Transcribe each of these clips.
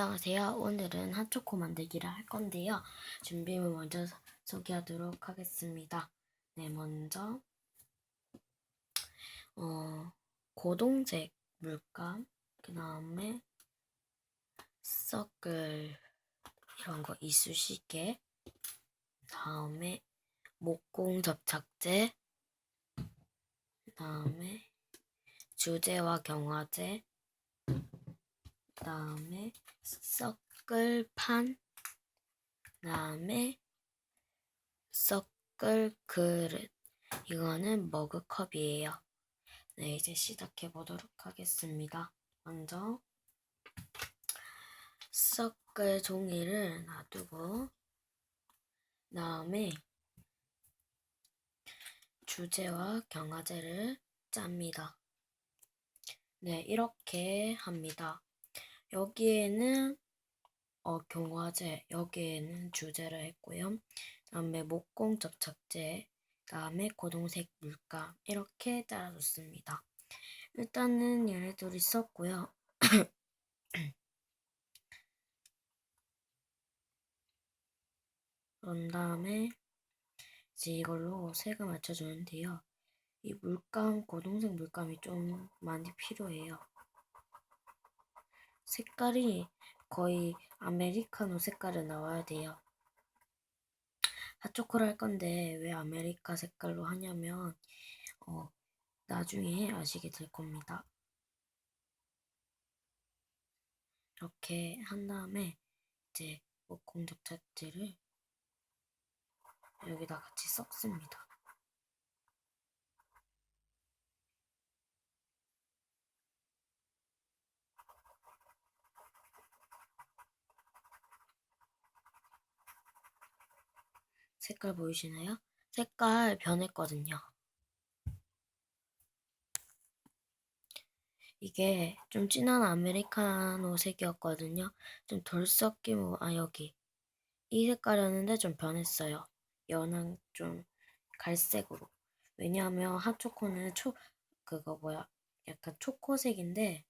안녕하세요. 오늘은 핫초코 만들기를 할 건데요. 준비물 먼저 소- 소개하도록 하겠습니다. 네, 먼저 어, 고동색 물감, 그 다음에 서클 이런 거 이쑤시개, 다음에 목공 접착제, 그 다음에 주제와 경화제, 그 다음에 섞을판, 그다음에 섞을 그릇. 이거는 머그컵이에요. 네, 이제 시작해 보도록 하겠습니다. 먼저 섞을 종이를 놔두고 그다음에 주제와 경화제를 짭니다. 네, 이렇게 합니다. 여기에는 어, 경화제, 여기에는 주제를 했고요. 다음에 목공 접착제, 다음에 고동색 물감 이렇게 짜라줬습니다. 일단은 얘네들이 썼고요. 그런 다음에 이제 이걸로 색을 맞춰주는데요. 이 물감, 고동색 물감이 좀 많이 필요해요. 색깔이 거의 아메리카노 색깔이 나와야 돼요. 핫초코를 할 건데 왜 아메리카 색깔로 하냐면 어, 나중에 아시게 될 겁니다. 이렇게 한 다음에 이제 목공 접착제를 여기다 같이 섞습니다. 색깔 보이시나요? 색깔 변했거든요. 이게 좀 진한 아메리카노 색이었거든요. 좀 덜 섞이고, 아, 여기. 이 색깔이었는데 좀 변했어요. 연한 좀 갈색으로. 왜냐하면 핫초코는 초, 그거 뭐야. 약간 초코색인데,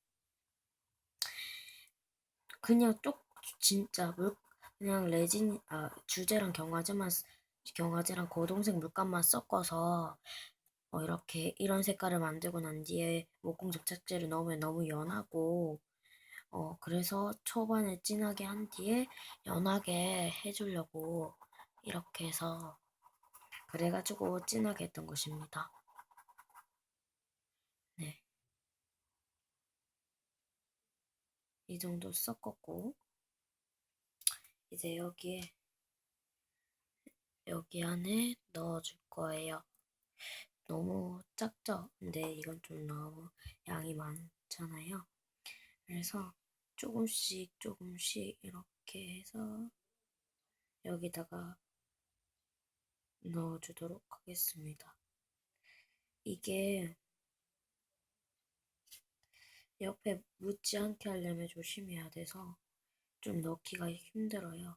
그냥 쪽, 진짜 물, 그냥 레진, 아, 주제랑 경화제만, 쓰- 경화제랑 고동색 물감만 섞어서 어, 이렇게 이런 색깔을 만들고 난 뒤에 목공 접착제를 넣으면 너무 연하고 어, 그래서 초반에 진하게 한 뒤에 연하게 해주려고 이렇게 해서 그래가지고 진하게 했던 것입니다. 네. 이 정도 섞었고 이제 여기에 여기 안에 넣어줄 거예요. 너무 작죠? 근데 이건 좀 너무 양이 많잖아요. 그래서 조금씩 조금씩 이렇게 해서 여기다가 넣어주도록 하겠습니다. 이게 옆에 묻지 않게 하려면 조심해야 돼서 좀 넣기가 힘들어요.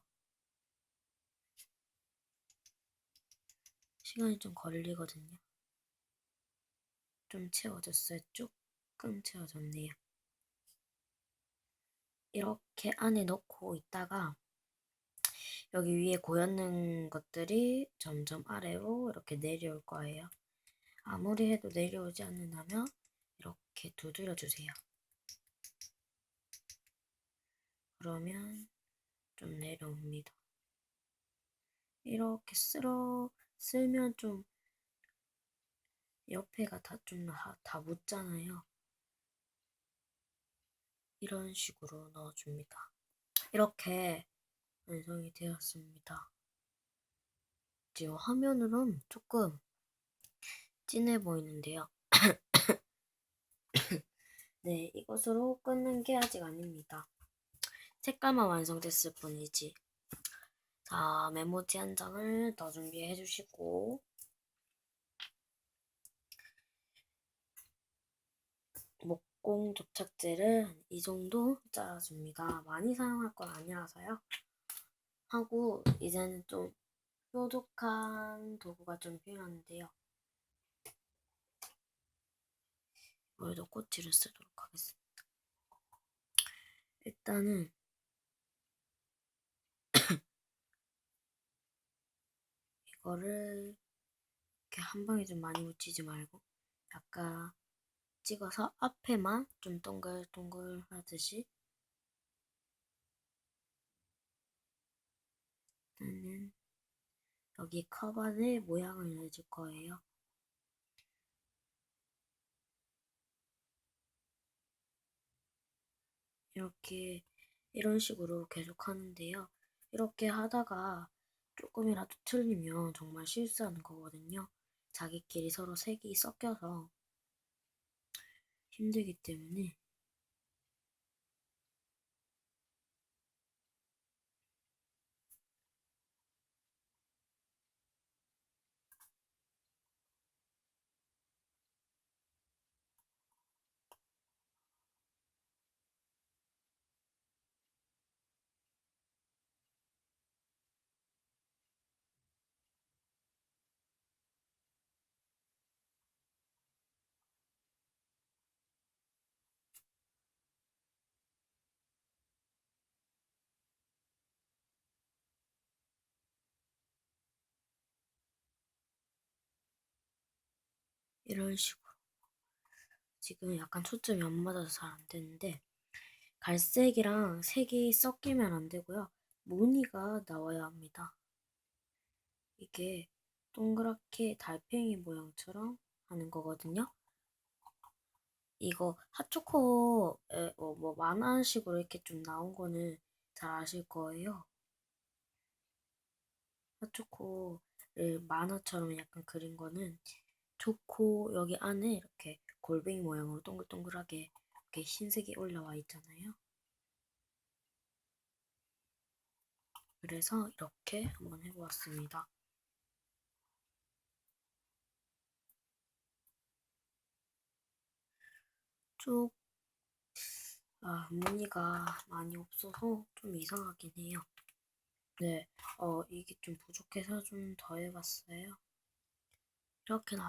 시간이 좀 걸리거든요. 좀 채워졌어요. 조금 채워졌네요. 이렇게 안에 넣고 있다가 여기 위에 고였는 것들이 점점 아래로 이렇게 내려올 거예요. 아무리 해도 내려오지 않는다면 이렇게 두드려 주세요. 그러면 좀 내려옵니다. 이렇게 쓸어 쓸면 좀 옆에가 다좀다 묻잖아요. 이런 식으로 넣어줍니다. 이렇게 완성이 되었습니다. 지금 화면으로는 조금 진해 보이는데요. 네, 이것으로 끊는 게 아직 아닙니다. 색깔만 완성됐을 뿐이지. 자, 메모지 한 장을 더 준비해 주시고 목공 접착제를 이 정도 짜줍니다. 많이 사용할 건 아니라서요. 하고 이제는 좀 뾰족한 도구가 좀 필요한데요. 이걸도 꼬치를 쓰도록 하겠습니다. 일단은 이거를 이렇게 한 방에 좀 많이 묻히지 말고 약간 찍어서 앞에만 좀 동글동글 하듯이 저는 여기 커버를 모양을 내줄 거예요. 이렇게 이런 식으로 계속 하는데요. 이렇게 하다가 조금이라도 틀리면 정말 실수하는 거거든요. 자기끼리 서로 색이 섞여서 힘들기 때문에 이런 식으로 지금 약간 초점이 안 맞아서 잘 안 되는데 갈색이랑 색이 섞이면 안 되고요. 무늬가 나와야 합니다. 이게 동그랗게 달팽이 모양처럼 하는 거거든요. 이거 핫초코에 어, 뭐 만화식으로 이렇게 좀 나온 거는 잘 아실 거예요. 핫초코를 만화처럼 약간 그린 거는 초코 여기 안에 이렇게 골뱅이 모양으로 동글동글하게 이렇게 흰색이 올라와 있잖아요. 그래서 이렇게 한번 해보았습니다. 쭉 아, 무늬가 많이 없어서 좀 이상하긴 해요. 네, 어, 이게 좀 부족해서 좀 더 해봤어요. 이렇게 나